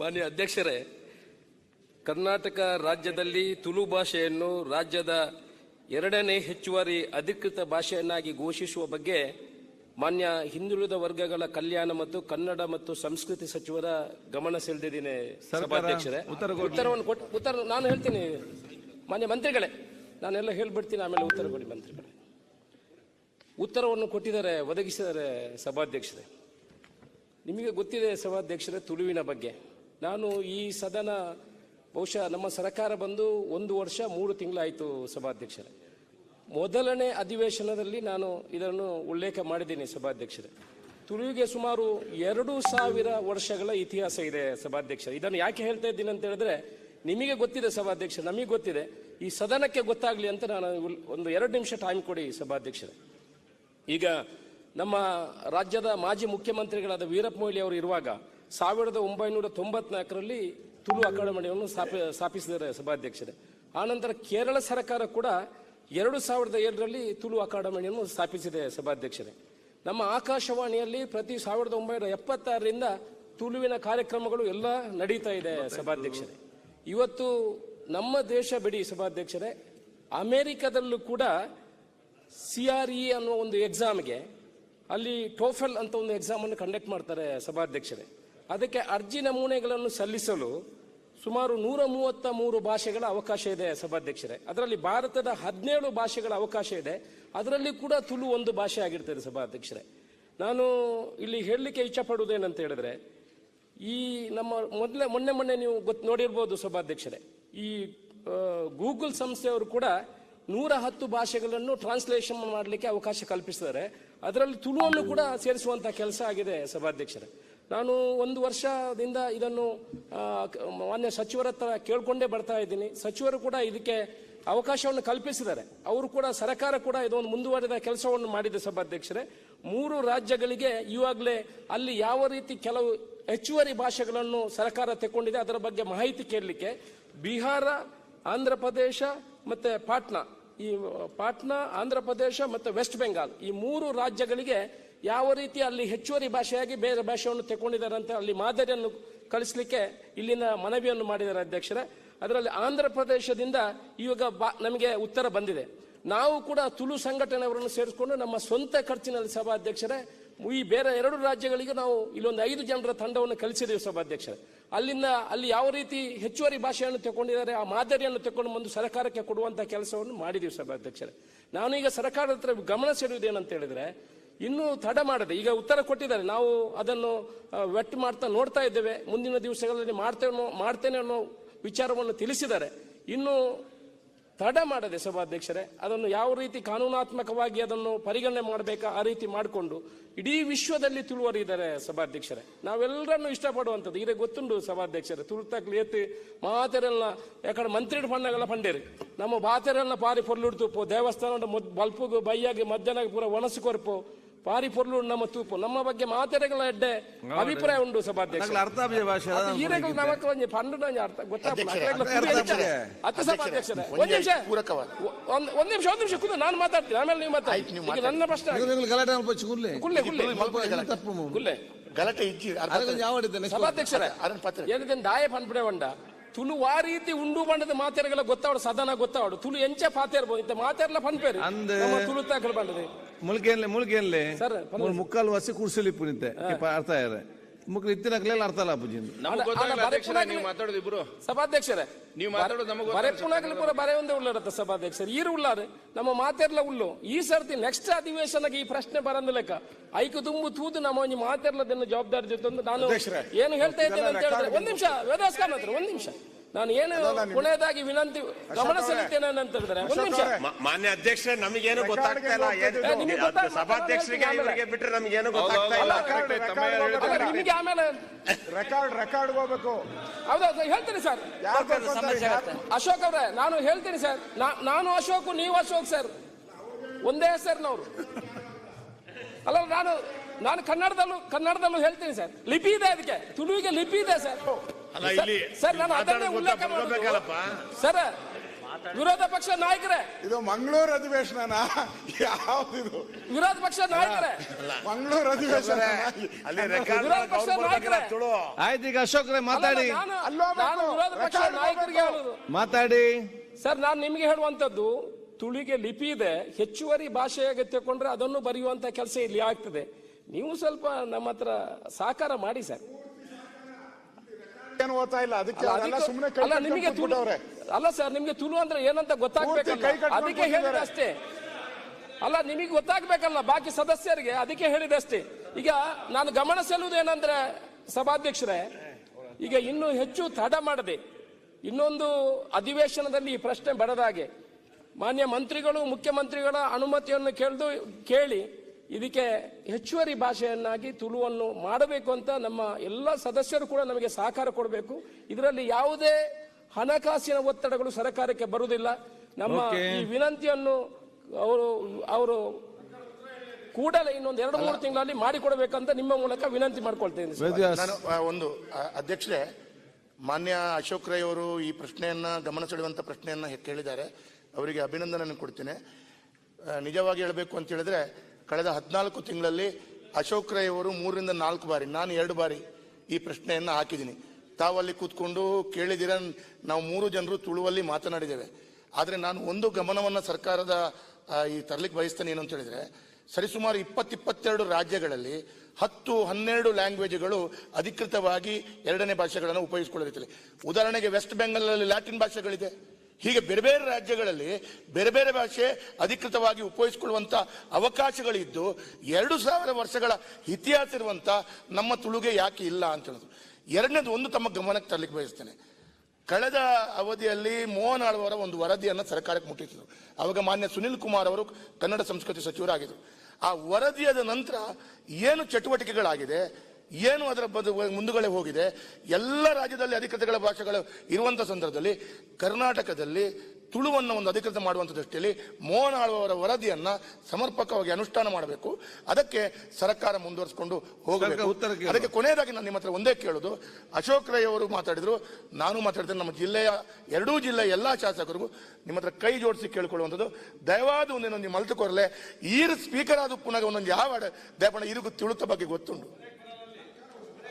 ಮಾನ್ಯ ಅಧ್ಯಕ್ಷರೇ ಕರ್ನಾಟಕ ರಾಜ್ಯದಲ್ಲಿ ತುಳು ಭಾಷೆಯನ್ನು ರಾಜ್ಯದ ಎರಡನೇ ಹೆಚ್ಚುವರಿ ಅಧಿಕೃತ ಭಾಷೆಯನ್ನಾಗಿ ಘೋಷಿಸುವ ಬಗ್ಗೆ ಮಾನ್ಯ ಹಿಂದುಳಿದ ವರ್ಗಗಳ ಕಲ್ಯಾಣ ಮತ್ತು ಕನ್ನಡ ಮತ್ತು ಸಂಸ್ಕೃತಿ ಸಚಿವರ ಗಮನ ಸೆಳೆದಿದ್ದೀನಿ ಸಭಾಧ್ಯಕ್ಷರೇ. ಉತ್ತರವನ್ನು ಕೊಟ್ಟು ಉತ್ತರ ನಾನು ಹೇಳ್ತೀನಿ. ಮಾನ್ಯ ಮಂತ್ರಿಗಳೇ ನಾನೆಲ್ಲ ಹೇಳ್ಬಿಡ್ತೀನಿ ಆಮೇಲೆ ಉತ್ತರ ಕೊಡಿ ಮಂತ್ರಿಗಳೇ. ಉತ್ತರವನ್ನು ಕೊಟ್ಟಿದ್ದಾರೆ ಒದಗಿಸಿದ್ದಾರೆ ಸಭಾಧ್ಯಕ್ಷರೇ. ನಿಮಗೆ ಗೊತ್ತಿದೆ ಸಭಾಧ್ಯಕ್ಷರೇ ತುಳುವಿನ ಬಗ್ಗೆ. ನಾನು ಈ ಸದನ ಬಹುಶಃ ನಮ್ಮ ಸರ್ಕಾರ ಬಂದು ಒಂದು ವರ್ಷ, ಮೂರು ತಿಂಗಳಾಯಿತು ಸಭಾಧ್ಯಕ್ಷರೇ. ಮೊದಲನೇ ಅಧಿವೇಶನದಲ್ಲಿ ನಾನು ಇದನ್ನು ಉಲ್ಲೇಖ ಮಾಡಿದ್ದೀನಿ ಸಭಾಧ್ಯಕ್ಷರೇ. ತುಳುವಿಗೆ ಸುಮಾರು ಎರಡು ಸಾವಿರ ವರ್ಷಗಳ ಇತಿಹಾಸ ಇದೆ ಸಭಾಧ್ಯಕ್ಷ ಇದನ್ನು ಯಾಕೆ ಹೇಳ್ತಾ ಇದ್ದೀನಿ ಅಂತ ಹೇಳಿದ್ರೆ, ನಿಮಗೆ ಗೊತ್ತಿದೆ ಸಭಾಧ್ಯಕ್ಷ ನಮಗೆ ಗೊತ್ತಿದೆ. ಈ ಸದನಕ್ಕೆ ಗೊತ್ತಾಗ್ಲಿ ಅಂತ ನಾನು ಒಂದು ಎರಡು ನಿಮಿಷ ಟೈಮ್ ಕೊಡಿ ಸಭಾಧ್ಯಕ್ಷರೇ. ಈಗ ನಮ್ಮ ರಾಜ್ಯದ ಮಾಜಿ ಮುಖ್ಯಮಂತ್ರಿಗಳಾದ ವೀರಪ್ಪ ಮೊಯ್ಲಿ ಅವರು ಇರುವಾಗ ಸಾವಿರದ ಒಂಬೈನೂರ ತೊಂಬತ್ನಾಲ್ಕರಲ್ಲಿ ತುಳು ಅಕಾಡೆಮಿಯನ್ನು ಸ್ಥಾಪ, ಸ್ಥಾಪಿಸಿದ್ದಾರೆ ಸಭಾಧ್ಯಕ್ಷರೇ. ಆನಂತರ ಕೇರಳ ಸರ್ಕಾರ ಕೂಡ ಎರಡು ಸಾವಿರದ ಏಳರಲ್ಲಿ ತುಳು ಅಕಾಡೆಮಿಯನ್ನು ಸ್ಥಾಪಿಸಿದೆ ಸಭಾಧ್ಯಕ್ಷರೇ. ನಮ್ಮ ಆಕಾಶವಾಣಿಯಲ್ಲಿ ಪ್ರತಿ ಸಾವಿರದ ಒಂಬೈನೂರ ಎಪ್ಪತ್ತಾರರಿಂದ ತುಳುವಿನ ಕಾರ್ಯಕ್ರಮಗಳು ಎಲ್ಲ ನಡೀತಾ ಇದೆ ಸಭಾಧ್ಯಕ್ಷರೇ. ಇವತ್ತು ನಮ್ಮ ದೇಶ ಬಿಡಿ ಸಭಾಧ್ಯಕ್ಷರೇ. ಅಮೆರಿಕದಲ್ಲೂ ಕೂಡ ಸಿ ಆರ್ ಇ ಅನ್ನೋ ಒಂದು ಎಕ್ಸಾಮ್ಗೆ ಅಲ್ಲಿ ಟೋಫೆಲ್ ಅಂತ ಒಂದು ಎಕ್ಸಾಮನ್ನು ಕಂಡಕ್ಟ್ ಮಾಡ್ತಾರೆ ಸಭಾಧ್ಯಕ್ಷರೇ. ಅದಕ್ಕೆ ಅರ್ಜಿ ನಮೂನೆಗಳನ್ನು ಸಲ್ಲಿಸಲು ಸುಮಾರು ನೂರ ಮೂವತ್ತ ಮೂರು ಭಾಷೆಗಳ ಅವಕಾಶ ಇದೆ ಸಭಾಧ್ಯಕ್ಷರೇ. ಅದರಲ್ಲಿ ಭಾರತದ ಹದಿನೇಳು ಭಾಷೆಗಳ ಅವಕಾಶ ಇದೆ. ಅದರಲ್ಲಿ ಕೂಡ ತುಳು ಒಂದು ಭಾಷೆ ಆಗಿರ್ತದೆ ಸಭಾಧ್ಯಕ್ಷರೇ. ನಾನು ಇಲ್ಲಿ ಹೇಳಲಿಕ್ಕೆ ಇಚ್ಛಪಡುವುದೇನಂತ ಹೇಳಿದ್ರೆ, ಈ ನಮ್ಮ ಮೊದಲೇ, ಮೊನ್ನೆ ಮೊನ್ನೆ ನೀವು ಗೊತ್ತು ನೋಡಿರ್ಬೋದು ಸಭಾಧ್ಯಕ್ಷರೇ, ಈ ಗೂಗಲ್ ಸಂಸ್ಥೆಯವರು ಕೂಡ ನೂರ ಹತ್ತು ಭಾಷೆಗಳನ್ನು ಟ್ರಾನ್ಸ್ಲೇಷನ್ ಮಾಡಲಿಕ್ಕೆ ಅವಕಾಶ ಕಲ್ಪಿಸಿದ್ದಾರೆ. ಅದರಲ್ಲಿ ತುಳುವನ್ನು ಕೂಡ ಸೇರಿಸುವಂತ ಕೆಲಸ ಆಗಿದೆ ಸಭಾಧ್ಯಕ್ಷರೇ. ನಾನು ಒಂದು ವರ್ಷದಿಂದ ಇದನ್ನು ಮಾನ್ಯ ಸಚಿವರ ಹತ್ರ ಕೇಳ್ಕೊಂಡೇ ಬರ್ತಾ ಇದ್ದೀನಿ. ಸಚಿವರು ಕೂಡ ಇದಕ್ಕೆ ಅವಕಾಶವನ್ನು ಕಲ್ಪಿಸಿದ್ದಾರೆ. ಅವರು ಕೂಡ, ಸರ್ಕಾರ ಕೂಡ ಇದೊಂದು ಮುಂದುವರೆದ ಕೆಲಸವನ್ನು ಮಾಡಿದೆ ಸಭಾಧ್ಯಕ್ಷರೇ. ಮೂರು ರಾಜ್ಯಗಳಿಗೆ ಇವಾಗಲೇ ಅಲ್ಲಿ ಯಾವ ರೀತಿ ಕೆಲವು ಹೆಚ್ಚುವರಿ ಭಾಷೆಗಳನ್ನು ಸರ್ಕಾರ ತೆಕ್ಕೊಂಡಿದೆ ಅದರ ಬಗ್ಗೆ ಮಾಹಿತಿ ಕೇಳಲಿಕ್ಕೆ ಬಿಹಾರ, ಆಂಧ್ರ ಪ್ರದೇಶ ಮತ್ತು ಪಾಟ್ನಾ. ಈ, ಪಾಟ್ನಾ, ಆಂಧ್ರ ಪ್ರದೇಶ ಮತ್ತು ವೆಸ್ಟ್ ಬೆಂಗಾಲ್. ಈ ಮೂರು ರಾಜ್ಯಗಳಿಗೆ ಯಾವ ರೀತಿ ಅಲ್ಲಿ ಹೆಚ್ಚುವರಿ ಭಾಷೆಯಾಗಿ ಬೇರೆ ಭಾಷೆಯನ್ನು ತೆಗೊಂಡಿದ್ದಾರೆ ಅಂತ ಅಲ್ಲಿ ಮಾದರಿಯನ್ನು ಕಳಿಸ್ಲಿಕ್ಕೆ ಇಲ್ಲಿನ ಮನವಿಯನ್ನು ಮಾಡಿದ್ದಾರೆ ಅಧ್ಯಕ್ಷರೇ. ಅದರಲ್ಲಿ ಆಂಧ್ರ ಪ್ರದೇಶದಿಂದ ಇವಾಗ ಬಾ- ನಮಗೆ ಉತ್ತರ ಬಂದಿದೆ. ನಾವು ಕೂಡ ತುಳು ಸಂಘಟನೆಯವರನ್ನು ಸೇರಿಸಿಕೊಂಡು ನಮ್ಮ ಸ್ವಂತ ಖರ್ಚಿನಲ್ಲಿ ಸಭಾಧ್ಯಕ್ಷರೇ, ಈ ಬೇರೆ ಎರಡು ರಾಜ್ಯಗಳಿಗೆ ನಾವು ಇಲ್ಲೊಂದು ಐದು ಜನರ ತಂಡವನ್ನು ಕಲಿಸಿದ್ದೀವಿ ಸಭಾಧ್ಯಕ್ಷರೇ. ಅಲ್ಲಿಂದ ಅಲ್ಲಿ ಯಾವ ರೀತಿ ಹೆಚ್ಚುವರಿ ಭಾಷೆಯನ್ನು ತಗೊಂಡಿದ್ದಾರೆ ಆ ಮಾದರಿಯನ್ನು ತಗೊಂಡು ಬಂದು ಸರ್ಕಾರಕ್ಕೆ ಕೊಡುವಂಥ ಕೆಲಸವನ್ನು ಮಾಡಿದ್ದೀವಿ ಸಭಾಧ್ಯಕ್ಷರೇ. ನಾನು ಈಗ ಸರ್ಕಾರದ ಹತ್ರ ಗಮನ ಸೆಳೆಯುವುದೇನಂತ ಹೇಳಿದ್ರೆ ಇನ್ನೂ ತಡ ಮಾಡದೆ, ಈಗ ಉತ್ತರ ಕೊಟ್ಟಿದ್ದಾರೆ. ನಾವು ಅದನ್ನು ವೆಟ್ ಮಾಡ್ತಾ ನೋಡ್ತಾ ಇದ್ದೇವೆ. ಮುಂದಿನ ದಿವಸಗಳಲ್ಲಿ ಮಾಡ್ತೇನೋ, ಮಾಡ್ತೇನೆ ಅನ್ನೋ ವಿಚಾರವನ್ನು ತಿಳಿಸಿದ್ದಾರೆ. ಇನ್ನು ತಡ ಮಾಡದೆ ಸಭಾಧ್ಯಕ್ಷರೇ, ಅದನ್ನು ಯಾವ ರೀತಿ ಕಾನೂನಾತ್ಮಕವಾಗಿ ಅದನ್ನು ಪರಿಗಣನೆ ಮಾಡಬೇಕಾ, ಆ ರೀತಿ ಮಾಡಿಕೊಂಡು ಇಡೀ ವಿಶ್ವದಲ್ಲಿ ತುಳುವರಿದ್ದಾರೆ ಸಭಾಧ್ಯಕ್ಷರೇ. ನಾವೆಲ್ಲರನ್ನು ಇಷ್ಟಪಡುವಂಥದ್ದು. ಇದೇ ಗೊತ್ತುಂಡು ಸಭಾಧ್ಯಕ್ಷರೇ ತುರ್ತಾಗ್ಲಿ ಎತ್ತಿ ಮಾತೆರೆಲ್ಲ ಯಾಕಡೆ ಮಂತ್ರಿ ಪಣ್ಣಗಳ ಪಂಡೇರಿ. ನಮ್ಮ ಬಾತೆರೆಲ್ಲ ಪಾರಿ ಪೊರ್ಲುಡ್ತು ದೇವಸ್ಥಾನ ಬಲ್ಪುಗು, ಬೈಯಾಗಿ ಮಧ್ಯಾಹ್ನ ಪೂರ ಒಣಸು ಕೊರ್ಪು. ಪಾರಿ ಪೊರ್ಲು ನಮ್ಮ ತೂಪು ನಮ್ಮ ಬಗ್ಗೆ ಮಾತೆರೆಗಳ ಎಡ್ಡೆ ಅಭಿಪ್ರಾಯ ಉಂಟು ಸಭಾಧ್ಯಕ್ಷ ನಕಲ್ ಅರ್ಥ ಆಪಿದೆ ಭಾಷೆ ಈರೆಗಳು ನಮಕ್ ಒಂಜಿ ಪಂಡು ಅರ್ಥ ಗೊತ್ತಾಗ್ತದೆ ಅರ್ಥ ಅತ್ತ ಸಭಾಧ್ಯಕ್ಷರೇ. ಒಂದ್ ಒಂದೇ ನಿಮಿಷ. ಪೂರಕವಾದ. ಒಂದ್ ಒಂದ್ ನಿಮಿಷ ಒಂದ್ ನಿಮಿಷ ಕೂತು ನಾನು ಮಾತಾಡ್ತೀನಿ. ಆಮೇಲೆ ನೀವು ಮಾತಾಡಿ. ಆಯ್ತು, ನೀವು ನನ್ನ ಪ್ರಶ್ನೆ ಗಲಾಟೆ ಕುಲ್ಲೆ ಕುಲ್ಲೆ. ಕುಲ್ಲೆ ಗಲಾಟೆ. ಇಜ್ಜಿ ಸಭಾಧ್ಯಕ್ಷರೇ ಅದನ್ನ ಪತ್ರ ಏನಿದೆ ದಾಯ ಪನ್ಪಡೆ ಒಂಡ ತುಳು ಆ ರೀತಿ ಉಂಡು ಬಂಡದ ಮಾತೆರೆಗಳ ಗೊತ್ತಾವಡು ಸದನ ಗೊತ್ತಾವಡು ತುಳು ಎಂಚ ಪಾತೇರ್ಬೋದು ಇಂತ ಮಾತೆರ್ಲ ನಮ್ಮ ತುಳು ತಾಕಲು ಬಂಡದೆ. ಮುಲ್ಕೇನ್ಲೆ ಮುಳುಗೇನ್ಲೆ ಸರ್, ಮೂರು ಮುಕ್ಕಾಲು ವಸಿ ಕುರ್ಸಲಿ ಪುನಿತೆ ಅರ್ಥ ಇದೆ ಮುಕ್ಳು ಇತ್ತಿನಕ್ಲೆಲ್ಲ ಅರ್ಥ ಅಲ್ಲ ಅಪ್ಪುಜಿಂದು. ನಮಗೆ ಅಧ್ಯಕ್ಷರೇ ನೀವು ಮಾತಾಡೋದು ಇಬ್ರು. ಸಭಾಧ್ಯಕ್ಷರೇ. ನೀವು ಮಾತಾಡೋದು ನಮಗೆ ಬರೆ ಪುಣಗಲ್ ಪೂರ ಬರೆ ಒಂದೇ ಉಳ್ಳರತ್ತ ಸಭಾಧ್ಯಕ್ಷರು. ಈರು ಉಳ್ಳಾರೆ ನಮ್ಮ ಮಾತೆರ್ಲ ಉಳ್ಳು. ಈ ಸರ್ತಿ ನೆಕ್ಸ್ಟ್ ಅಧಿವೇಶನಕ್ಕೆ ಈ ಪ್ರಶ್ನೆ ಬರಂದ ಲೆಕ್ಕ. ಐಕು ತುಂಬು ತೂದು ನಮ್ಮ ಒಂಜಿ ಮಾತೆರ್ಲದನ್ನು ಜವಾಬ್ದಾರಿ ಜೊತೆ ನಾನು ಅಧ್ಯಕ್ಷರೇ, ಏನು ಹೇಳ್ತಾ ಇದ್ದೇನೆ ಅಂತ ಹೇಳಿದ್ರೆ ಒಂದ್ ನಿಮಿಷ ವೇದಾಸ್ ಖಾನ್ ಹತ್ರ ಒಂದ್ ನಿಮಿಷ. ನಾನು ಏನು ಕೊನೆಯದಾಗಿ ವಿನಂತಿ ಗಮನ ಸೆಳೆಯುತ್ತೇನೆ ಅಂತ ಹೇಳಿದ್ರೆ ಒಂದು ನಿಮಿಷ. ಮಾನ್ಯ ಅಧ್ಯಕ್ಷರೇ ನಮಗೇನು ಗೊತ್ತಾಗ್ತಾ ಇಲ್ಲ. ಏನ್- ಸಭಾಧ್ಯಕ್ಷರಿಗೆ ಇವರಿಗೆ ಬಿಟ್ರೆ ನಮಗೇನು ಗೊತ್ತಾಗ್ತಾ ಇಲ್ಲ? ನಿಮಗೆ ಆಮೇಲೆ ರೆಕಾರ್ಡ್ ರೆಕಾರ್ಡ್ ಹೋಗ್ಬೇಕು. ಹೌದೌದು ಹೇಳ್ತೀನಿ ಸರ್. ಅಶೋಕ್ ಅವ್ರೆ ನಾನು ಹೇಳ್ತೀನಿ ಸರ್. ನಾ- ನಾನು ಅಶೋಕ್ ನೀವು ಅಶೋಕ್ ಸರ್. ಒಂದೇ ಸರ್ ನಾವು ಅಲ್ಲ ನಾನು ನಾನು ಕನ್ನಡದಲ್ಲೂ ಕನ್ನಡದಲ್ಲೂ ಹೇಳ್ತೀನಿ ಸರ್. ಲಿಪಿ ಇದೆ ಅದಕ್ಕೆ. ತುಳುವಿಗೆ ಲಿಪಿ ಇದೆ ಸರ್. ಸರ್ ನಾನು ಅದನ್ನೇ ಉಲ್ಲೇಖ ಮಾಡಬೇಕಲ್ಲಪ್ಪ ಮಾಡೋದು ಸರ್ ವಿರೋಧ ಪಕ್ಷ ನಾಯಕರೇ. ಇದು ಮಂಗಳೂರು ಅಧಿವೇಶನ ಯಾವ್ದಿದು? ವಿರೋಧ ಪಕ್ಷ ನಾಯಕರೇ. ಮಂಗಳೂರು ಅಧಿವೇಶನ. ಅಲ್ಲಿ ರೆಕಾರ್ಡ್ ವಿರೋಧ ಪಕ್ಷ ನಾಯಕರೇ. ಆಯ್ತು ಈಗ ಅಶೋಕ್ರೆ ಮಾತಾಡಿ. ಅಲ್ಲ, ನಾನು- ವಿರೋಧ ಪಕ್ಷ ನಾಯಕರಿಗೆ ಹೇಳೋದು. ಮಾತಾಡಿ. ಸರ್ ನಾನು ನಿಮ್ಗೆ ಹೇಳುವಂತದ್ದು ತುಳಿಗೆ ಲಿಪಿ ಇದೆ. ಹೆಚ್ಚುವರಿ ಭಾಷೆ ಅಗತ್ಯ ಕೊಂಡ್ರೆ ಅದನ್ನು ಬರೆಯುವಂತ ಕೆಲಸ ಇಲ್ಲಿ ಆಗ್ತದೆ. ನೀವು ಸ್ವಲ್ಪ ನಮ್ಮ ಹತ್ರ ಸಹಕಾರ ಮಾಡಿ ಸರ್. ಏನು ಓದ್ತಾ ಇಲ್ಲ. ಅದಕ್ಕೆ ಅದೆಲ್ಲ ಸುಮ್ಮನೆ ಅಲ್ಲ ನಿಮಗೆ ತುಳು ಅಲ್ಲ ಸರ್ ನಿಮಗೆ ತುಳು ಅಂದ್ರೆ ಏನಂತ ಗೊತ್ತಾಗ್ಬೇಕಲ್ಲ? ಕೈ ಕಟ್ಕೊಂಡು ಅದಕ್ಕೆ ಹೇಳಿದೆ ಕೂತಿದ್ದಾರೆ. ಅಷ್ಟೇ. ಅಲ್ಲ ನಿಮಗೆ ಗೊತ್ತಾಗ್ಬೇಕಲ್ಲ ಬಾಕಿ ಸದಸ್ಯರಿಗೆ ಅದಕ್ಕೆ ಹೇಳಿದೆ ಅಷ್ಟೇ. ಈಗ ನಾನು ಗಮನ ಸೆಲ್ಲುವುದು ಏನಂದ್ರೆ ಸಭಾಧ್ಯಕ್ಷರೇ ಈಗ ಇನ್ನು ಹೆಚ್ಚು ತಡ ಮಾಡದೆ ಇನ್ನೊಂದು ಅಧಿವೇಶನದಲ್ಲಿ ಈ ಪ್ರಶ್ನೆ ಬರದ ಹಾಗೆ ಮಾನ್ಯ ಮಂತ್ರಿಗಳು ಮುಖ್ಯಮಂತ್ರಿಗಳ ಅನುಮತಿಯನ್ನು ಕೇಳಿದು ಕೇಳಿ ಇದಕ್ಕೆ ಹೆಚ್ಚುವರಿ ಭಾಷೆಯನ್ನಾಗಿ ತುಳುವನ್ನು ಮಾಡಬೇಕು ಅಂತ ನಮ್ಮ ಎಲ್ಲ ಸದಸ್ಯರು ಕೂಡ ನಮಗೆ ಸಹಕಾರ ಕೊಡಬೇಕು. ಇದರಲ್ಲಿ ಯಾವುದೇ ಹಣಕಾಸಿನ ಒತ್ತಡಗಳು ಸರ್ಕಾರಕ್ಕೆ ಬರುವುದಿಲ್ಲ. ನಮ್ಮ ಈ ವಿನಂತಿಯನ್ನು ಅವರು ಅವರು ಕೂಡಲೇ ಇನ್ನೊಂದು ಎರಡು ಮೂರು ತಿಂಗಳಲ್ಲಿ ಮಾಡಿಕೊಡಬೇಕಂತ ನಿಮ್ಮ ಮೂಲಕ ವಿನಂತಿ ಮಾಡ್ಕೊಳ್ತೇನೆ ನಾನು ಒಂದು ಅಧ್ಯಕ್ಷರೇ ಮಾನ್ಯ ಅಶೋಕ್ ರೈ ಅವರು ಈ ಪ್ರಶ್ನೆಯನ್ನ ಗಮನ ಸೆಳೆಯುವಂತ ಪ್ರಶ್ನೆಯನ್ನ ಕೇಳಿದ್ದಾರೆ. ಅವರಿಗೆ ಅಭಿನಂದನೆ ಕೊಡ್ತೇನೆ. ನಿಜವಾಗಿ ಹೇಳಬೇಕು ಅಂತ ಹೇಳಿದ್ರೆ ಕಳೆದ ಹದಿನಾಲ್ಕು ತಿಂಗಳಲ್ಲಿ ಅಶೋಕ್ ರೈ ಅವರು ಮೂರರಿಂದ ನಾಲ್ಕು ಬಾರಿ, ನಾನು ಎರಡು ಬಾರಿ ಈ ಪ್ರಶ್ನೆಯನ್ನು ಹಾಕಿದ್ದೀನಿ. ತಾವಲ್ಲಿ ಕೂತ್ಕೊಂಡು ಕೇಳಿದಿರ ನಾವು ಮೂರು ಜನರು ತುಳುವಲ್ಲಿ ಮಾತನಾಡಿದ್ದೇವೆ. ಆದರೆ ನಾನು ಒಂದು ಗಮನವನ್ನು ಸರ್ಕಾರದ ಈ ತರಲಿಕ್ಕೆ ಬಯಸ್ತೇನೆ ಏನು ಅಂತ ಹೇಳಿದರೆ, ಸರಿಸುಮಾರು ಇಪ್ಪತ್ತಿಪ್ಪತ್ತೆರಡು ರಾಜ್ಯಗಳಲ್ಲಿ ಹತ್ತು, ಹನ್ನೆರಡು ಲ್ಯಾಂಗ್ವೇಜ್ಗಳು ಅಧಿಕೃತವಾಗಿ ಎರಡನೇ ಭಾಷೆಗಳನ್ನು ಉಪಯೋಗಿಸಿಕೊಳ್ಳುತ್ತಿದೆ ಉದಾಹರಣೆಗೆ ವೆಸ್ಟ್ ಬೆಂಗಾಲಲ್ಲಿ ಲ್ಯಾಟಿನ್ ಭಾಷೆಗಳಿದೆ. ಹೀಗೆ ಬೇರೆ ಬೇರೆ ರಾಜ್ಯಗಳಲ್ಲಿ ಬೇರೆ ಬೇರೆ ಭಾಷೆ ಅಧಿಕೃತವಾಗಿ ಉಪಯೋಗಿಸಿಕೊಳ್ಳುವಂಥ ಅವಕಾಶಗಳಿದ್ದು ಎರಡು ಸಾವಿರ ವರ್ಷಗಳ ಇತಿಹಾಸ ಇರುವಂಥ ನಮ್ಮ ತುಳುಗೆ ಯಾಕೆ ಇಲ್ಲ ಅಂತ ಹೇಳೋದು. ಎರಡನೇದು ಒಂದು ತಮ್ಮ ಗಮನಕ್ಕೆ ತರಲಿಕ್ಕೆ ಬಯಸ್ತೇನೆ. ಕಳೆದ ಅವಧಿಯಲ್ಲಿ ಮೋಹನ್ ಆಳ್ವರ ಒಂದು ವರದಿಯನ್ನು ಸರ್ಕಾರಕ್ಕೆ ಮುಟ್ಟಿಸಿದರು. ಆವಾಗ ಮಾನ್ಯ ಸುನಿಲ್ ಕುಮಾರ್ ಅವರು ಕನ್ನಡ ಸಂಸ್ಕೃತಿ ಸಚಿವರಾಗಿದ್ದರು ಆ ವರದಿಯಾದ ನಂತರ ಏನು ಚಟುವಟಿಕೆಗಳಾಗಿದೆ? ಏನು ಅದರ ಬದು ಮುಂದುಗಡೆ ಹೋಗಿದೆ ಎಲ್ಲ ರಾಜ್ಯದಲ್ಲಿ ಅಧಿಕೃತಗಳ ಭಾಷೆಗಳು ಇರುವಂತ ಸಂದರ್ಭದಲ್ಲಿ ಕರ್ನಾಟಕದಲ್ಲಿ ತುಳುವನ್ನು ಒಂದು ಅಧಿಕೃತ ಮಾಡುವಂತ ದೃಷ್ಟಿಯಲ್ಲಿ ಮೋಹನ್ ಆಳ್ವರ ವರದಿಯನ್ನ ಸಮರ್ಪಕವಾಗಿ ಅನುಷ್ಠಾನ ಮಾಡಬೇಕು. ಅದಕ್ಕೆ ಸರ್ಕಾರ ಮುಂದುವರಿಸಿಕೊಂಡು ಹೋಗಬೇಕು. ಉತ್ತರ ಅದಕ್ಕೆ ಕೊನೆಯದಾಗಿ ನಾನು ನಿಮ್ಮ ಹತ್ರ ಒಂದೇ ಕೇಳೋದು. ಅಶೋಕ್ ರೈ ಅವರು ಮಾತಾಡಿದ್ರು ನಾನು ಮಾತಾಡ್ತೇನೆ ನಮ್ಮ ಜಿಲ್ಲೆಯ ಎರಡೂ ಜಿಲ್ಲೆಯ ಎಲ್ಲಾ ಶಾಸಕರಿಗೂ ನಿಮ್ಮ ಹತ್ರ ಕೈ ಜೋಡಿಸಿ ಕೇಳ್ಕೊಳ್ಳುವಂಥದ್ದು. ದಯವಾದ ಒಂದೇನೊಂದು ನಿಮ್ಮ ಮಲ್ತುಕೊರಲೆ ಈರು ಸ್ಪೀಕರ್ ಆದ ಪುನಃ ಒಂದೊಂದು ಯಾವ ದಯಪಣ ಇರುಗು ತುಳುತ್ತ ಬಗ್ಗೆ ಗೊತ್ತುಂಟು.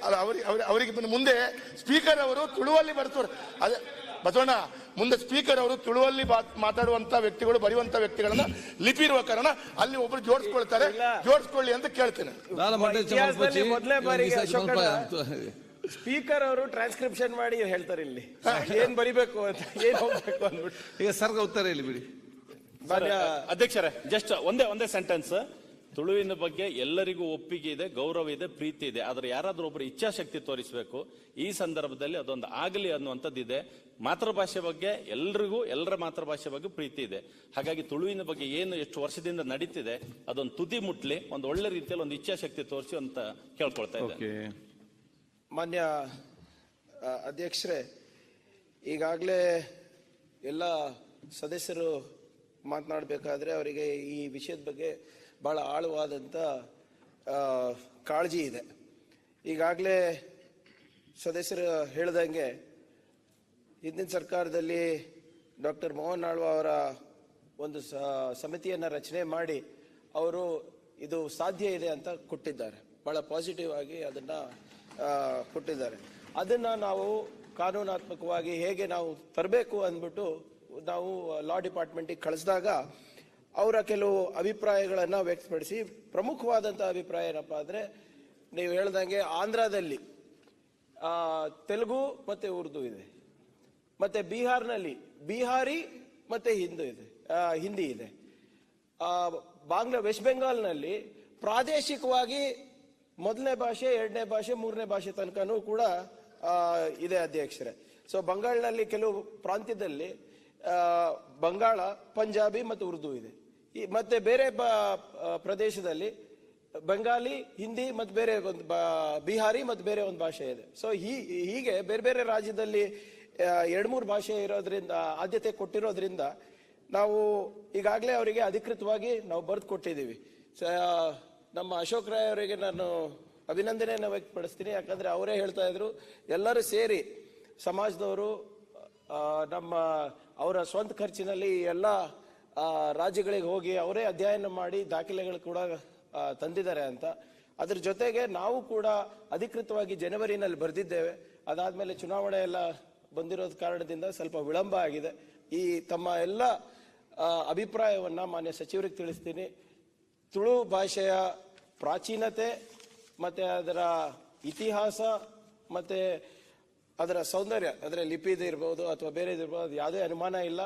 ಅಲ್ಲ ಅವ್ರಿಗೆ ಅವರಿಗೆ ಮುಂದೆ ಸ್ಪೀಕರ್ ಅವರು ತುಳುವಲ್ಲಿ ಬರ್ತಾರೆ ಅದೇ ಬಸವಣ್ಣ ಮುಂದೆ ಸ್ಪೀಕರ್ ಅವರು ತುಳುವಲ್ಲಿ ಮಾತಾಡುವಂತ ವ್ಯಕ್ತಿಗಳು ಬರೆಯುವಂತ ವ್ಯಕ್ತಿಗಳನ್ನ ಲಿಪಿ ಇರುವ ಕಾರಣ ಅಲ್ಲಿ ಒಬ್ರು ಜೋಡಿಸ್ಕೊಳ್ತಾರೆ. ಜೋಡಿಸ್ಕೊಳ್ಳಿ ಅಂತ ಕೇಳ್ತೇನೆ. ಬಾರಿಗೆ ಸ್ಪೀಕರ್ ಅವರು ಟ್ರಾನ್ಸ್ಕ್ರಿಪ್ಷನ್ ಮಾಡಿ ಹೇಳ್ತಾರೆ ಇಲ್ಲಿ. ಏನ್ ಬರಿಬೇಕು ಅಂತ ಏನ್ ಹೋಗ್ಬೇಕು ಅಂದ್ಬಿಟ್ಟು. ಈಗ ಸರ್ಗ ಉತ್ತರ ಇಲ್ಲಿ ಬಿಡಿ. ಮಾನ್ಯ ಅಧ್ಯಕ್ಷರೇ ಜಸ್ಟ್ ಒಂದೇ ಒಂದೇ ಸೆಂಟೆನ್ಸ್ ತುಳುವಿನ ಬಗ್ಗೆ ಎಲ್ಲರಿಗೂ ಒಪ್ಪಿಗೆ ಇದೆ ಗೌರವ ಇದೆ ಪ್ರೀತಿ ಇದೆ. ಆದರೆ ಯಾರಾದರೂ ಒಬ್ಬರು ಇಚ್ಛಾಶಕ್ತಿ ತೋರಿಸಬೇಕು ಈ ಸಂದರ್ಭದಲ್ಲಿ ಅದೊಂದು ಆಗಲಿ ಅನ್ನುವಂಥದ್ದಿದೆ. ಮಾತೃಭಾಷೆ ಬಗ್ಗೆ ಎಲ್ರಿಗೂ ಎಲ್ಲರ ಮಾತೃಭಾಷೆ ಬಗ್ಗೆ ಪ್ರೀತಿ ಇದೆ. ಹಾಗಾಗಿ ತುಳುವಿನ ಬಗ್ಗೆ ಏನು ಎಷ್ಟು ವರ್ಷದಿಂದ ನಡೀತಿದೆ ಅದೊಂದು ತುದಿ ಮುಟ್ಲಿ ಒಂದು ಒಳ್ಳೆ ರೀತಿಯಲ್ಲಿ ಒಂದು ಇಚ್ಛಾಶಕ್ತಿ ತೋರಿಸಿ ಅಂತ ಕೇಳ್ಕೊಳ್ತಾ ಇದ್ದೆ ಮಾನ್ಯ ಅಧ್ಯಕ್ಷರೇ ಈಗಾಗಲೇ ಎಲ್ಲ ಸದಸ್ಯರು ಮಾತನಾಡಬೇಕಾದ್ರೆ ಅವರಿಗೆ ಈ ವಿಷಯದ ಬಗ್ಗೆ ಬಹಳ ಆಳವಾದಂಥ ಕಾಳಜಿ ಇದೆ. ಈಗಾಗಲೇ ಸದಸ್ಯರು ಹೇಳ್ದಂಗೆ ಹಿಂದಿನ ಸರ್ಕಾರದಲ್ಲಿ ಡಾಕ್ಟರ್ ಮೋಹನ್ ಆಳ್ವ ಅವರ ಒಂದು ಸಮಿತಿಯನ್ನ ರಚನೆ ಮಾಡಿ ಅವರು ಇದು ಸಾಧ್ಯ ಇದೆ ಅಂತ ಕೊಟ್ಟಿದ್ದಾರೆ. ಭಾಳ ಪಾಸಿಟಿವ್ ಆಗಿ ಅದನ್ನು ಕೊಟ್ಟಿದ್ದಾರೆ. ಅದನ್ನು ನಾವು ಕಾನೂನಾತ್ಮಕವಾಗಿ ಹೇಗೆ ನಾವು ತರಬೇಕು ಅಂದ್ಬಿಟ್ಟು ನಾವು ಲಾ ಡಿಪಾರ್ಟ್ಮೆಂಟಿಗೆ ಕಳಿಸಿದಾಗ ಅವರ ಕೆಲವು ಅಭಿಪ್ರಾಯಗಳನ್ನು ವ್ಯಕ್ತಪಡಿಸಿ. ಪ್ರಮುಖವಾದಂಥ ಅಭಿಪ್ರಾಯ ಏನಪ್ಪ ಅಂದರೆ, ನೀವು ಹೇಳ್ದಂಗೆ ಆಂಧ್ರದಲ್ಲಿ ತೆಲುಗು ಮತ್ತು ಉರ್ದು ಇದೆ. ಮತ್ತು ಬಿಹಾರ್ನಲ್ಲಿ ಬಿಹಾರಿ ಮತ್ತು ಹಿಂದೂ ಇದೆ ಹಿಂದಿ ಇದೆ. ಬಾಂಗ್ಲಾ, ವೆಸ್ಟ್ ಬೆಂಗಾಲ್ನಲ್ಲಿ ಪ್ರಾದೇಶಿಕವಾಗಿ ಮೊದಲನೇ ಭಾಷೆ, ಎರಡನೇ ಭಾಷೆ, ಮೂರನೇ ಭಾಷೆ ತನಕನೂ ಕೂಡ ಇದೆ ಅಧ್ಯಕ್ಷರೇ. ಸೊ ಬಂಗಾಳನಲ್ಲಿ ಕೆಲವು ಪ್ರಾಂತ್ಯದಲ್ಲಿ ಬಂಗಾಳ, ಪಂಜಾಬಿ ಮತ್ತು ಉರ್ದು ಇದೆ. ಮತ್ತೆ ಬೇರೆ ಪ್ರದೇಶದಲ್ಲಿ ಬಂಗಾಲಿ ಹಿಂದಿ ಮತ್ತು ಬೇರೆ ಒಂದು ಬಿಹಾರಿ ಮತ್ತು ಬೇರೆ ಒಂದು ಭಾಷೆ ಇದೆ. ಸೊ ಹೀಗೆ ಬೇರೆ ಬೇರೆ ರಾಜ್ಯದಲ್ಲಿ ಎರಡು ಮೂರು ಭಾಷೆ ಇರೋದ್ರಿಂದ, ಆದ್ಯತೆ ಕೊಟ್ಟಿರೋದ್ರಿಂದ ನಾವು ಈಗಾಗಲೇ ಅವರಿಗೆ ಅಧಿಕೃತವಾಗಿ ನಾವು ಬರೆದು ಕೊಟ್ಟಿದ್ದೀವಿ. ಸ- ನಮ್ಮ ಅಶೋಕ್ ರಾಯ್ ಅವರಿಗೆ ನಾನು ಅಭಿನಂದನೆಯನ್ನು ವ್ಯಕ್ತಪಡಿಸ್ತೀನಿ. ಯಾಕಂದರೆ ಅವರೇ ಹೇಳ್ತಾ ಇದ್ರು, ಎಲ್ಲರೂ ಸೇರಿ ಸಮಾಜದವರು ನಮ್ಮ ಅವರ ಸ್ವಂತ ಖರ್ಚಿನಲ್ಲಿ ಎಲ್ಲ ರಾಜ್ಯಗಳಿಗೆ ಹೋಗಿ ಅವರೇ ಅಧ್ಯಯನ ಮಾಡಿ ದಾಖಲೆಗಳು ಕೂಡ ತಂದಿದ್ದಾರೆ ಅಂತ. ಅದ್ರ ಜೊತೆಗೆ ನಾವು ಕೂಡ ಅಧಿಕೃತವಾಗಿ ಜನವರಿನಲ್ಲಿ ಬರೆದಿದ್ದೇವೆ. ಅದಾದ್ಮೇಲೆ ಚುನಾವಣೆ ಎಲ್ಲ ಬಂದಿರೋದ ಕಾರಣದಿಂದ ಸ್ವಲ್ಪ ವಿಳಂಬ ಆಗಿದೆ. ಈ ತಮ್ಮ ಎಲ್ಲ ಅಭಿಪ್ರಾಯವನ್ನು ಮಾನ್ಯ ಸಚಿವರಿಗೆ ತಿಳಿಸ್ತೀನಿ. ತುಳು ಭಾಷೆಯ ಪ್ರಾಚೀನತೆ, ಮತ್ತು ಅದರ ಇತಿಹಾಸ, ಮತ್ತು ಅದರ ಸೌಂದರ್ಯ ಅದರ ಲಿಪಿದು ಇರ್ಬೋದು ಅಥವಾ ಬೇರೆ ಇದಿರ್ಬೋದು ಅದು ಯಾವುದೇ ಅನುಮಾನ ಇಲ್ಲ.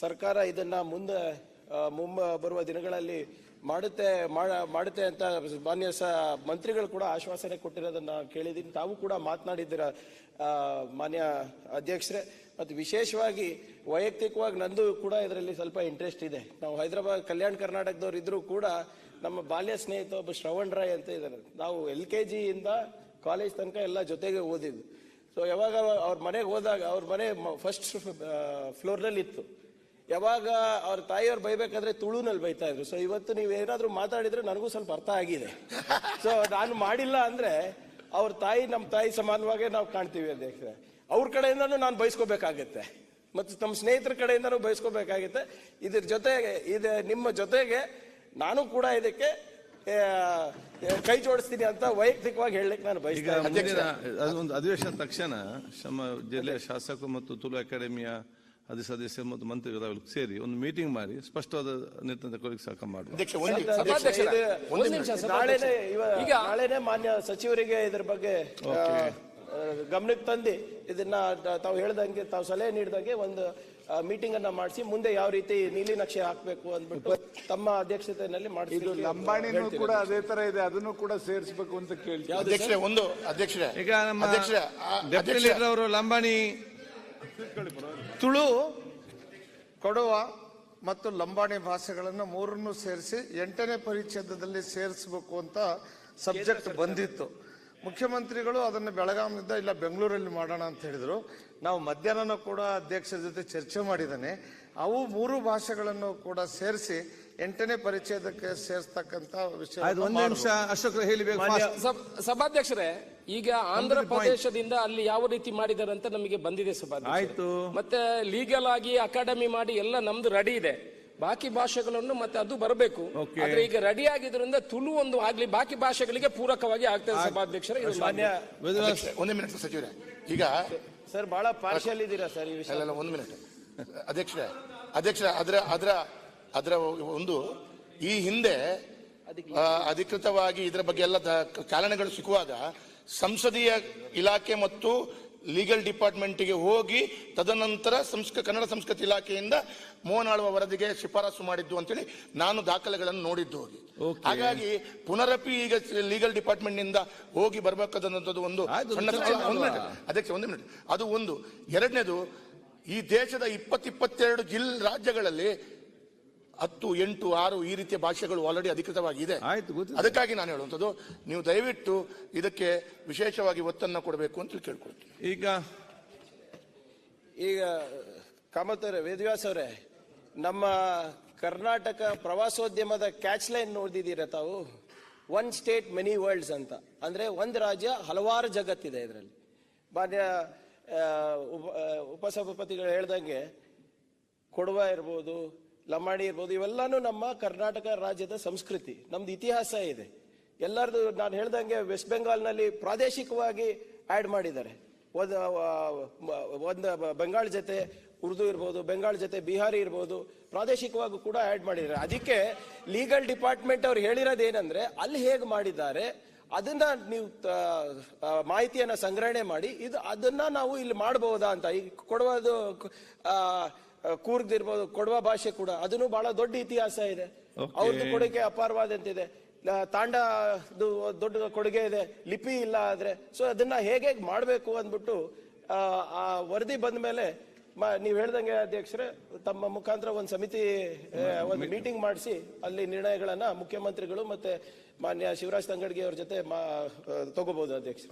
ಸರ್ಕಾರ ಇದನ್ನ ಮುಂದೆ ಮುಂಬ ಬರುವ ದಿನಗಳಲ್ಲಿ ಮಾಡುತ್ತೆ, ಮಾಡ- ಮಾಡುತ್ತೆ ಅಂತ ಮಾನ್ಯ ಸ, ಮಂತ್ರಿಗಳು ಕೂಡ ಆಶ್ವಾಸನೆ ಕೊಟ್ಟಿರೋದನ್ನ ಕೇಳಿದ್ದೀನಿ ತಾವು ಕೂಡ ಮಾತನಾಡಿದ್ದೀರ ಮಾನ್ಯ ಅಧ್ಯಕ್ಷರೇ. ಮತ್ತು ವಿಶೇಷವಾಗಿ ವೈಯಕ್ತಿಕವಾಗಿ ನಂದು ಕೂಡ ಇದರಲ್ಲಿ ಸ್ವಲ್ಪ ಇಂಟ್ರೆಸ್ಟ್ ಇದೆ. ನಾವು ಹೈದರಾಬಾದ್, ಕಲ್ಯಾಣ ಕರ್ನಾಟಕದವ್ರು ಇದ್ದರೂ ಕೂಡ ನಮ್ಮ ಬಾಲ್ಯ ಸ್ನೇಹಿತ ಒಬ್ಬ ಶ್ರವಣ್ ರಾಯ್ ಅಂತ ಇದ್ದಾರೆ ನಾವು ಎಲ್ ಕೆ ಜಿಯಿಂದ ಕಾಲೇಜ್ ತನಕ ಎಲ್ಲ ಜೊತೆಗೆ ಓದಿದ್ದು. ಸೊ ಯಾವಾಗ ಅವ್ರ ಮನೆಗೆ ಹೋದಾಗ, ಅವ್ರ ಮನೆ ಫಸ್ಟ್ ಫ್ಲೋರ್ನಲ್ಲಿ ಇತ್ತು ಯಾವಾಗ ಅವ್ರ ತಾಯಿಯವ್ರು ಬೈಬೇಕಾದ್ರೆ ತುಳುನಲ್ಲಿ ಬೈತಾ ಇದ್ರು. ಸೊ ಇವತ್ತು ನೀವು ಏನಾದರೂ ಮಾತಾಡಿದ್ರೆ ನನಗೂ ಸ್ವಲ್ಪ ಅರ್ಥ ಆಗಿದೆ. ಸೊ ನಾನು ಮಾಡಿಲ್ಲ ಅಂದ್ರೆ ಅವ್ರ ತಾಯಿ ನಮ್ಮ ತಾಯಿ ಸಮಾನವಾಗೇ ನಾವು ಕಾಣ್ತೀವಿ ಅಧ್ಯಕ್ಷ ಅವ್ರ ಕಡೆಯಿಂದನೂ ನಾನು ಬಯಸ್ಕೋಬೇಕಾಗತ್ತೆ ಮತ್ತು ನಮ್ಮ ಸ್ನೇಹಿತರ ಕಡೆಯಿಂದನೂ ಬಯಸ್ಕೋಬೇಕಾಗುತ್ತೆ ಇದ್ರ ಜೊತೆಗೆ ಇದು ನಿಮ್ಮ ಜೊತೆಗೆ ನಾನು ಕೂಡ ಇದಕ್ಕೆ ಕೈ ಜೋಡಿಸ್ತೀನಿ ಅಂತ ವೈಯಕ್ತಿಕವಾಗಿ ಹೇಳಲಿಕ್ಕೆ ನಾನು ಬಯಸ್ತೀನಿ ಮುಂದಿನ ಅದು ಅಧಿವೇಶನ ತಕ್ಷಣ ನಮ್ಮ ಜಿಲ್ಲೆಯ ಶಾಸಕರು ಮತ್ತು ತುಳು ಅಕಾಡೆಮಿಯ ಅದಿ ಸದಸ್ಯ ಮತ್ತು ಮಂತ್ರಿಗಳು ಸೇರಿ ಒಂದು ಮೀಟಿಂಗ್ ಮಾಡಿ ಸ್ಪಷ್ಟವಾದ ನಿರ್ಧಾರ ಕೊಡಲಿಕ್ಕೆ ಸಾಕ ಮಾಡುವ. ಅಧ್ಯಕ್ಷ ಒಂದು ಸಭಾಧ್ಯಕ್ಷರ, ಒಂದು ನಿಮಿಷ ನಾಳೆನೆ ನಾಳೆನೆ ಮಾನ್ಯ ಸಚಿವರಿಗೆ ಇದರ ಬಗ್ಗೆ ಗಮನಕ್ಕೆ ತಂದು ಇದನ್ನ ತಾವು ಹೇಳ್ದಂಗೆ ತಾವು ಸಲಹೆ ನೀಡಿದಂಗೆ ಒಂದು ಮೀಟಿಂಗ್ ಅನ್ನ ಮಾಡಿಸಿ ಮುಂದೆ ಯಾವ ರೀತಿ ನೀಲಿ ನಕ್ಷೆ ಹಾಕಬೇಕು ಅಂದ್ಬಿಟ್ಟು ತಮ್ಮ ಅಧ್ಯಕ್ಷತೆಯಲ್ಲಿ ಇದು ಮಾಡಿಸಿ ಲಂಬಾಣಿನೂ ಕೂಡ ಅದೇ ತರ ಇದೆ ಅದನ್ನು ಕೂಡ ಸೇರಿಸಬೇಕು ಅಂತ ಕೇಳ್ತೀವಿ ಅಧ್ಯಕ್ಷರೇ ಒಂದು ಅಧ್ಯಕ್ಷರೇ. ಈಗ ನಮ್ಮ ಅಧ್ಯಕ್ಷರೇ ಡೆಪ್ಟಿ ಲೀಡರ್ ಅವರು ಲಂಬಾಣಿ ತುಳು, ಕೊಡವ ಮತ್ತು ಲಂಬಾಣಿ ಭಾಷೆಗಳನ್ನು ಮೂರನ್ನು ಸೇರಿಸಿ ಎಂಟನೇ ಪರಿಚ್ಛೇದದಲ್ಲಿ ಸೇರಿಸಬೇಕು ಅಂತ ಸಬ್ಜೆಕ್ಟ್ ಬಂದಿತ್ತು. ಮುಖ್ಯಮಂತ್ರಿಗಳು ಅದನ್ನು ಬೆಳಗಾವಿಯಿಂದ ಇಲ್ಲ ಬೆಂಗಳೂರಲ್ಲಿ ಮಾಡೋಣ ಅಂತ ಹೇಳಿದರು. ನಾವು ಮಧ್ಯಾಹ್ನ ಕೂಡ ಅಧ್ಯಕ್ಷರ ಜೊತೆ ಚರ್ಚೆ ಮಾಡಿದ್ದಾನೆ. ಅವು ಮೂರು ಭಾಷೆಗಳನ್ನು ಕೂಡ ಸೇರಿಸಿ ಎಂಟನೇ ಪರಿಚಯದಕ್ಕೆ ಸೇರ್ತಕ್ಕಂತ ವಿಷಯ ಆಯ್ತು ಒಂದು ನಿಮಿಷ ಅಶೋಕ್ ಹೇಳಿಬೇಕು fast. ಸಭ- ಸಭಾಧ್ಯಕ್ಷರೇ ಈಗ ಆಂಧ್ರ ಪ್ರದೇಶದಿಂದ ಅಲ್ಲಿ ಯಾವ ರೀತಿ ಮಾಡಿದ್ದಾರೆ ಅಂತ ನಮಗೆ ಬಂದಿದೆ ಸಭಾಧ್ಯಕ್ಷರೇ. ಆಯ್ತು. ಮತ್ತೆ ಲೀಗಲ್ ಆಗಿ ಅಕಾಡೆಮಿ ಮಾಡಿ ಎಲ್ಲ ನಮ್ದು ರೆಡಿ ಇದೆ. ಬಾಕಿ ಭಾಷೆಗಳನ್ನು ಮತ್ತೆ ಅದು ಬರಬೇಕು. Okay. ಆದ್ರೆ ಈಗ ರೆಡಿ ಆಗಿದ್ರಿಂದ ತುಳು ಒಂದು ಆಗ್ಲಿ ಬಾಕಿ ಭಾಷೆಗಳಿಗೆ ಪೂರಕವಾಗಿ ಆಗ್ತದೆ ಸಭಾಧ್ಯಕ್ಷರೇ ಇದು ಮಾನ್ಯ ಒಂದೇ ಮಿನಿಟ್ ಸಚಿವರೇ. ಈಗ ಸರ್ ಬಹಳ ಪಾರ್ಶಿಯಲ್ ಇದ್ದೀರಾ ಸರ್ ಈ ವಿಷಯ? ಅಲ್ಲಲ್ಲ ಒಂದು ಮಿನಿಟ್ ಅಧ್ಯಕ್ಷರೇ ಅಧ್ಯಕ್ಷರೇ ಅದರ ಅದರ ಅದರ ಒಂದು ಈ ಹಿಂದೆ ಅಧಿಕೃತವಾಗಿ ಇದರ ಬಗ್ಗೆ ಎಲ್ಲ ಚಾಲನೆಗಳು ಸಿಕ್ಕುವಾಗ ಸಂಸದೀಯ ಇಲಾಖೆ ಮತ್ತು ಲೀಗಲ್ ಡಿಪಾರ್ಟ್ಮೆಂಟ್ಗೆ ಹೋಗಿ ತದನಂತರ ಸಂಸ್ಕ ಕನ್ನಡ ಸಂಸ್ಕೃತಿ ಇಲಾಖೆಯಿಂದ ಮೋಹನ್ ಆಳ್ವ ವರದಿಗೆ ಶಿಫಾರಸು ಮಾಡಿದ್ದು ಅಂತೇಳಿ ನಾನು ದಾಖಲೆಗಳನ್ನು ನೋಡಿದ್ದು ಹೋಗಿ. ಹಾಗಾಗಿ ಪುನರಪಿ ಈಗ ಲೀಗಲ್ ಡಿಪಾರ್ಟ್ಮೆಂಟ್ನಿಂದ ಹೋಗಿ ಬರಬೇಕಾದಂಥದ್ದು ಒಂದು ಅಧ್ಯಕ್ಷ ಒಂದು ಮಿನಿಟ್ ಅದು ಒಂದು. ಎರಡನೇದು ಈ ದೇಶದ ಇಪ್ಪತ್ತಿಪ್ಪತ್ತೆರಡು ಜಿಲ್ ರಾಜ್ಯಗಳಲ್ಲಿ ಹತ್ತು ಎಂಟು ಆರು ಈ ರೀತಿಯ ಭಾಷೆಗಳು ಆಲ್ರೆಡಿ ಅಧಿಕೃತವಾಗಿದೆ. ಅದಕ್ಕಾಗಿ ನಾನು ಹೇಳುವಂಥದ್ದು ನೀವು ದಯವಿಟ್ಟು ಇದಕ್ಕೆ ವಿಶೇಷವಾಗಿ ಒತ್ತನ್ನು ಕೊಡಬೇಕು ಅಂತ ಕೇಳ್ಕೊಳ್ತೀನಿ. ಈಗ ಈಗ ಕಾಮತ್ ವೇದಿವಾಸ್ ವೇದವ್ಯಾಸ್ ಅವರೇ ನಮ್ಮ ಕರ್ನಾಟಕ ಪ್ರವಾಸೋದ್ಯಮದ ಕ್ಯಾಚ್ ಲೈನ್ ನೋಡಿದ್ದೀರಾ ತಾವು? ಒನ್ ಸ್ಟೇಟ್ ಮೆನಿ ವರ್ಲ್ಡ್ಸ್ ಅಂತ. ಅಂದ್ರೆ ಒಂದು ರಾಜ್ಯ ಹಲವಾರು ಜಗತ್ತಿದೆ ಇದರಲ್ಲಿ. ಮಾನ್ಯ ಉಪಸಭಾಪತಿಗಳು ಹೇಳ್ದಂಗೆ ಕೊಡವ ಇರ್ಬೋದು ಲಂಬಾಣಿ ಇರ್ಬೋದು, ಇವೆಲ್ಲಾನು ನಮ್ಮ ಕರ್ನಾಟಕ ರಾಜ್ಯದ ಸಂಸ್ಕೃತಿ. ನಮ್ದು ಇತಿಹಾಸ ಇದೆ. ಎಲ್ಲರದು ನಾನು ಹೇಳ್ದಂಗೆ ವೆಸ್ಟ್ ಬೆಂಗಾಲ್ನಲ್ಲಿ ಪ್ರಾದೇಶಿಕವಾಗಿ ಆಡ್ ಮಾಡಿದ್ದಾರೆ. ಒಂದು ಒಂದು ಬೆಂಗಾಲ್ ಜೊತೆ ಉರ್ದು ಇರ್ಬೋದು ಬೆಂಗಾಲ್ ಜೊತೆ ಬಿಹಾರಿ ಇರ್ಬೋದು, ಪ್ರಾದೇಶಿಕವಾಗಿ ಕೂಡ ಆಡ್ ಮಾಡಿದ್ದಾರೆ. ಅದಕ್ಕೆ ಲೀಗಲ್ ಡಿಪಾರ್ಟ್ಮೆಂಟ್ ಅವ್ರು ಏನಂದ್ರೆ ಅಲ್ಲಿ ಹೇಗೆ ಮಾಡಿದ್ದಾರೆ, ಅದನ್ನ ನೀವು ಮಾಹಿತಿಯನ್ನ ಸಂಗ್ರಹಣೆ ಮಾಡಿ, ಇದು ಅದನ್ನ ನಾವು ಇಲ್ಲಿ ಮಾಡಬಹುದಾ ಅಂತ. ಈ ಕೊಡುವುದು ಕೂರ್ಗ್ದಿರ್ಬೋದು ಕೊಡವ ಭಾಷೆ ಕೂಡ. ಅದನ್ನು ಬಹಳ ದೊಡ್ಡ ಇತಿಹಾಸ ಇದೆ. ಅವ್ರದ್ದು ಕೊಡುಗೆ ಅಪಾರವಾದಂತಿದೆ ತಾಂಡದು ದೊಡ್ಡ ಕೊಡುಗೆ ಇದೆ. ಲಿಪಿ ಇಲ್ಲ ಆದ್ರೆ. ಸೊ ಅದನ್ನ ಹೇಗೆ ಮಾಡಬೇಕು ಅಂದ್ಬಿಟ್ಟು ಆ, ವರದಿ ಬಂದ ಮೇಲೆ ನೀವು ಹೇಳ್ದಂಗೆ ಅಧ್ಯಕ್ಷರೇ ತಮ್ಮ ಮುಖಾಂತರ ಒಂದು ಸಮಿತಿ ಒಂದು ಮೀಟಿಂಗ್. ಮಾಡಿಸಿ ಅಲ್ಲಿ ನಿರ್ಣಯಗಳನ್ನ ಮುಖ್ಯಮಂತ್ರಿಗಳು ಮತ್ತೆ ಮಾನ್ಯ ಶಿವರಾಜ್ ತಂಗಡ್ಗಿ ಅವ್ರ ಜೊತೆ ತಗೋಬಹುದು ಅಧ್ಯಕ್ಷ